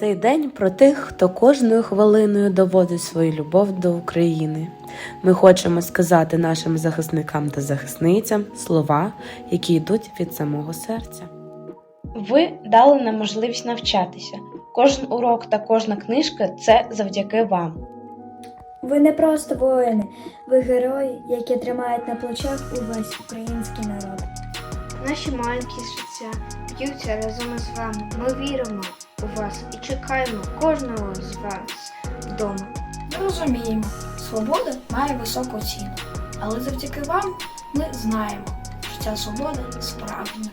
Цей день про тих, хто кожною хвилиною доводить свою любов до України. Ми хочемо сказати нашим захисникам та захисницям слова, які йдуть від самого серця. Ви дали нам можливість навчатися. Кожен урок та кожна книжка це завдяки вам. Ви не просто воїни, ви герої, які тримають на плечах увесь український народ. Наші маленькі серця б'ються разом із вами. Ми віримо у вас і чекаємо кожного з вас вдома. Ми розуміємо, свобода має високу ціну, але завдяки вам ми знаємо, що ця свобода справжня.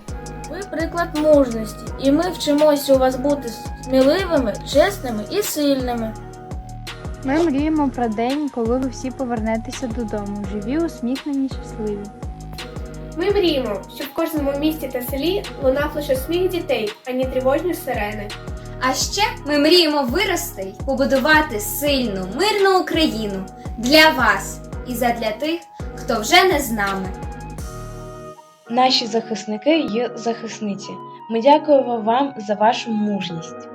Ви приклад мужності, і ми вчимося у вас бути сміливими, чесними і сильними. Ми мріємо про день, коли ви всі повернетеся додому, живі, усміхнені, щасливі. Ми мріємо, щоб в кожному місті та селі лунав лише сміх дітей, а не тривожні сирени. А ще ми мріємо вирости й побудувати сильну, мирну Україну для вас і задля тих, хто вже не з нами. Наші захисники є захисниці. Ми дякуємо вам за вашу мужність.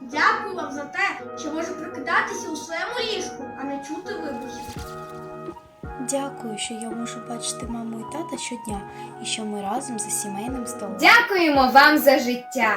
Дякую вам за те, що можу прокидатися у своєму ліжку, а не чути вибухів. Дякую, що я можу бачити маму і тата щодня, і що ми разом за сімейним столом. Дякуємо вам за життя,